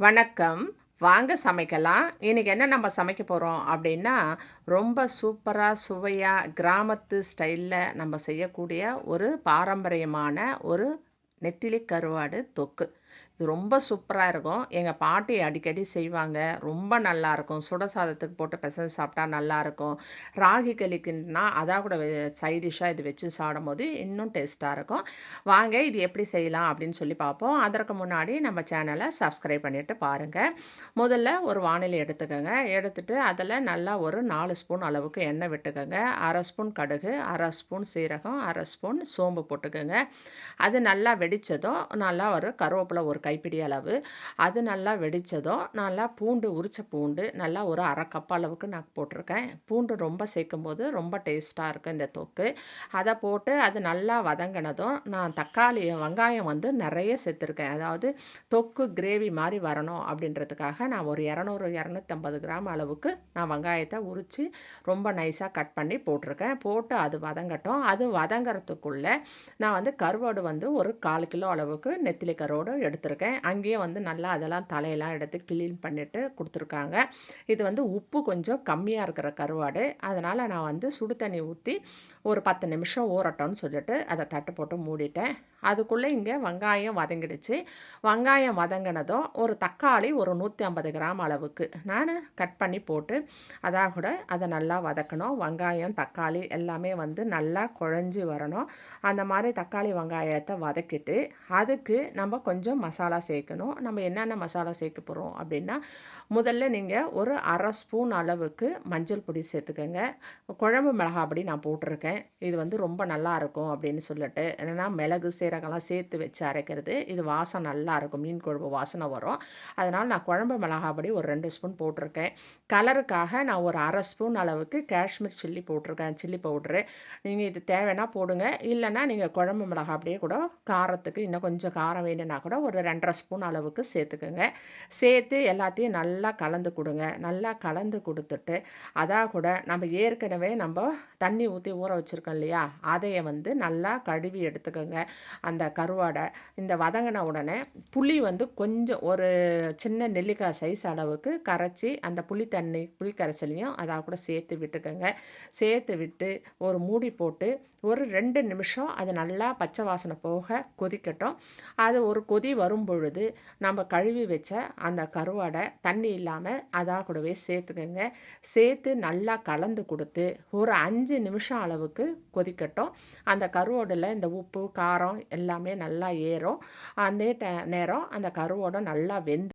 வணக்கம். வாங்க சமைக்கலாம். இன்றைக்கி என்ன நம்ம சமைக்க போகிறோம் அப்படின்னா ரொம்ப சூப்பராக சுவையாக கிராமத்து ஸ்டைலில் நம்ம செய்யக்கூடிய ஒரு பாரம்பரியமான ஒரு நெத்திலி கருவாடு தொக்கு. இது ரொம்ப சூப்பராக இருக்கும். எங்கள் பாட்டி அடிக்கடி செய்வாங்க. ரொம்ப நல்லாயிருக்கும் சுட சாதத்துக்கு போட்டு பிசைஞ்சு சாப்பிட்டா நல்லாயிருக்கும் ராகி களிக்குன்னா அதாக கூட சைட் டிஷ்ஷாக இது வச்சு சாப்பிடும்போது இன்னும் டேஸ்ட்டாக இருக்கும். வாங்க இது எப்படி செய்யலாம் அப்படின்னு சொல்லி பார்ப்போம் அதற்கு முன்னாடி நம்ம சேனலை சப்ஸ்கிரைப் பண்ணிவிட்டு பாருங்கள் முதல்ல ஒரு வானிலை எடுத்துக்கோங்க. எடுத்துகிட்டு அதில் நல்லா ஒரு நாலு ஸ்பூன் அளவுக்கு எண்ணெய் விட்டுக்கோங்க. அரை ஸ்பூன் கடுகு அரை ஸ்பூன் சீரகம் அரை ஸ்பூன் சோம்பு போட்டுக்கோங்க. அது நல்லா வெடித்ததும் நல்லா ஒரு கருவேப்பிலை ஒரு கைப்பிடி அளவு. அது நல்லா வெடித்ததும் நல்லா பூண்டு உரிச்ச பூண்டு நல்லா ஒரு அரை கப் அளவுக்கு நான் போட்டிருக்கேன். பூண்டு ரொம்ப சேர்க்கும் போது ரொம்ப டேஸ்ட்டாக இருக்கும் இந்த தொக்கு. அதை போட்டு அது நல்லா வதங்கினதும் நான் தக்காளி வெங்காயம் வந்து நிறைய சேர்த்துருக்கேன். அதாவது தொக்கு கிரேவி மாதிரி வரணும் அப்படின்றதுக்காக நான் ஒரு இரநூறு இரநூத்தம்பது கிராம் அளவுக்கு நான் வெங்காயத்தை உரித்து ரொம்ப நைஸாக கட் பண்ணி போட்டிருக்கேன். போட்டு அது வதங்கட்டும். அது வதங்கிறதுக்குள்ளே நான் வந்து கருவாடு வந்து ஒரு கால் கிலோ அளவுக்கு நெத்திலி கருவோடு எடுத்துருக்கேன். அங்கேயே வந்து நல்லா அதெல்லாம் தலையெல்லாம் எடுத்து க்ளீன் பண்ணிவிட்டு கொடுத்துருக்காங்க. இது வந்து உப்பு கொஞ்சம் கம்மியாக இருக்கிற கருவாடு. அதனால் நான் வந்து சுடு தண்ணி ஊற்றி ஒரு பத்து நிமிஷம் ஊறட்டோன்னு சொல்லிட்டு அதை தட்டு போட்டு மூடிட்டேன். அதுக்குள்ளே இங்கே வெங்காயம் வதங்கிடுச்சு. வெங்காயம் வதங்கினதும் ஒரு தக்காளி ஒரு நூற்றி ஐம்பது கிராம் அளவுக்கு நான் கட் பண்ணி போட்டு அதாக கூட அதை நல்லா வதக்கணும். வெங்காயம் தக்காளி எல்லாமே வந்து நல்லா குழஞ்சி வரணும். அந்த மாதிரி தக்காளி வெங்காயத்தை வதக்கிட்டு அதுக்கு நம்ம கொஞ்சம் மசாலா சேர்க்கணும். நம்ம என்னென்ன மசாலா சேர்க்க போகிறோம் அப்படின்னா முதல்ல நீங்கள் ஒரு அரை ஸ்பூன் அளவுக்கு மஞ்சள் பொடி சேர்த்துக்கோங்க. குழம்பு மிளகா அப்படி நான் போட்டிருக்கேன். இது வந்து ரொம்ப நல்லாயிருக்கும் அப்படின்னு சொல்லிட்டு. என்னென்னா மிளகு சீரகம்லாம் சேர்த்து வச்சு அரைக்கிறது. இது வாசம் நல்லாயிருக்கும் மீன் குழம்பு வாசனை வரும். அதனால் நான் குழம்பு மிளகா அப்படி ஒரு ரெண்டு ஸ்பூன் போட்டிருக்கேன். கலருக்காக நான் ஒரு அரை ஸ்பூன் அளவுக்கு காஷ்மீர் சில்லி போட்டிருக்கேன். Chilli powder. நீங்கள் இது தேவைன்னா போடுங்க. இல்லைன்னா நீங்கள் குழம்பு மிளகா அப்படியே கூட காரத்துக்கு இன்னும் கொஞ்சம் காரம் வேணும்னா கூட ஒரு ரெண்டரை ஸ்பூன் அளவுக்கு சேர்த்துக்கோங்க. சேர்த்து எல்லாத்தையும் நல்லா கலந்து கொடுங்க. நல்லா கலந்து கொடுத்துட்டு அதாக கூட நம்ம ஏற்கனவே நம்ம தண்ணி ஊற்றி ஊற வச்சுருக்கோம் இல்லையா? அதையை வந்து நல்லா கழுவி எடுத்துக்கோங்க. அந்த கருவாடை இந்த வதங்கின உடனே புளி வந்து கொஞ்சம் ஒரு சின்ன நெல்லிக்காய் சைஸ் அளவுக்கு கரைச்சி அந்த புளி தண்ணி புளி கரைசலையும் அதாக கூட சேர்த்து விட்டுக்கோங்க. சேர்த்து விட்டு ஒரு மூடி போட்டு ஒரு ரெண்டு நிமிஷம் அது நல்லா பச்சை வாசனை போக கொதிக்கட்டும். அது ஒரு கொதி வரும் பொழுது நம்ம கழுவி வச்ச அந்த கருவாடை தண்ணி இல்லாமல் அதாக கூடவே சேர்த்துக்கோங்க. சேர்த்து நல்லா கலந்து கொடுத்து ஒரு அஞ்சு நிமிஷம் அளவுக்கு கொதிக்கட்டும். அந்த கருவோடில் இந்த உப்பு காரம் எல்லாமே நல்லா ஏறும். அந்த நேரம் அந்த கருவோடை நல்லா வெந்து